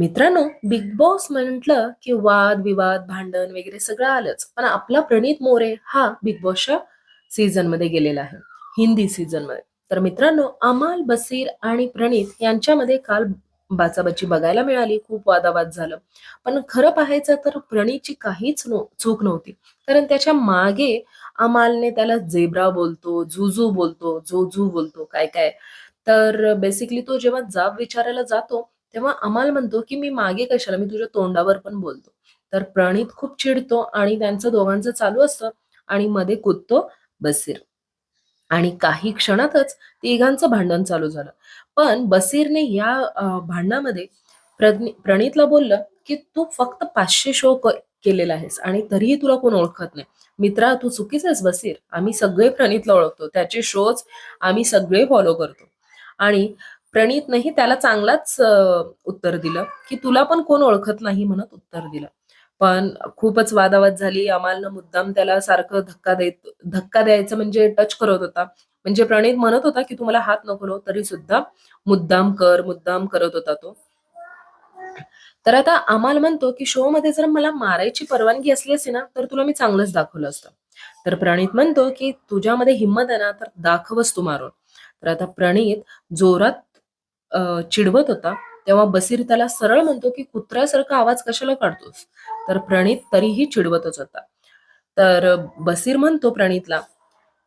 मित्रांनो big boss म्हटलं की वाद विवाद भांडण वगैरे सगळं आलंच. पण आपला प्रणित मोरे हा बिग बॉसच्या सीझनमध्ये गेलेला आहे. हिंदी सीझनमध्ये. तर मित्रांनो अमाल बसीर आणि प्रणित यांच्यामध्ये काल बाचाबाची बघायला मिळाली. खूप वादावाद झालं. पण खरं पाहायचं तर प्रणीतची काहीच चूक नव्हती. कारण त्याच्यामागे अमालने त्याला जेब्रा बोलतो जुजू बोलतो जोजू बोलतो काय काय. तर बेसिकली तो जेव्हा जाब विचारायला जातो तेव्हा अमाल म्हणतो की मी मागे कशाला? मी तुझ्या तोंडावर पण बोलतो. तर प्रणित खूप चिडतो आणि त्यांचं दोघांचं चालू असतं आणि मध्ये कुदतो बसीर. आणि काही क्षणातच तिघांचं भांडण चालू झालं. पण बसीरने या भांडणामध्ये प्रणितला बोललं की तू फक्त पाचशे शो केलेला आहेस आणि तरीही तुला कोण ओळखत नाही. मित्रा तू चुकीच आहेस बसीर. आम्ही सगळे प्रणितला ओळखतो. त्याचे शोज आम्ही सगळे फॉलो करतो. आणि प्रणीतनेही त्याला चांगलाच उत्तर दिलं की तुला पण कोण ओळखत नाही म्हणत उत्तर दिलं. पण खूपच वादावाद झाली. अमालनं मुद्दाम त्याला सारखं धक्का देत धक्का द्यायचं म्हणजे टच करत होता. म्हणजे प्रणीत म्हणत होता की तुम्हाला हात नको तरी सुद्धा मुद्दाम कर मुद्दाम करत होता तो. तर आता अमाल म्हणतो की शो मध्ये जर मला मारायची परवानगी असली असती ना तर तुला मी चांगलंच दाखवलं असतं. तर प्रणीत म्हणतो की तुझ्यामध्ये हिंमत आहे ना तर दाखवच तू मारून. तर आता प्रणित जोरात चिडवत होता तेव्हा बसीर त्याला सरळ म्हणतो की कुत्र्यासारखा आवाज कशाला काढतोस? तर प्रणित तरीही चिडवतच होता. तर बसीर म्हणतो प्रणितला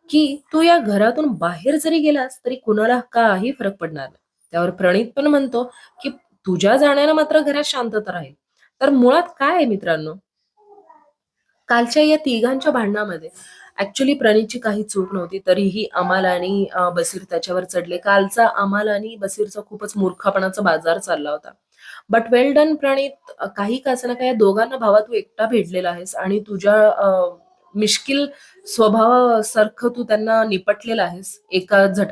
की तू या घरातून बाहेर जरी गेलास तरी कुणाला काही फरक पडणार नाही. त्यावर प्रणित पण म्हणतो की तुझ्या जाण्यानं मात्र घरात शांतता राहील. तर मुळात काय आहे मित्रांनो? कालच्या या तिघांच्या भांडणामध्ये ऍक्च्युली प्रणितची काही चूक नव्हती तरीही अमाल आणि बसीर त्याच्यावर चढले. कालचा अमाल आणि बसीरचा खूपच मूर्खपणाचा बाजार चालला होता. But well done Pranit. काही का असं काय या दोघांना भावा तू एकटा भेटलेला आहेस आणि तुझ्या मिश्किल स्वभावासारखं तू त्यांना निपटलेला आहेस. एका झट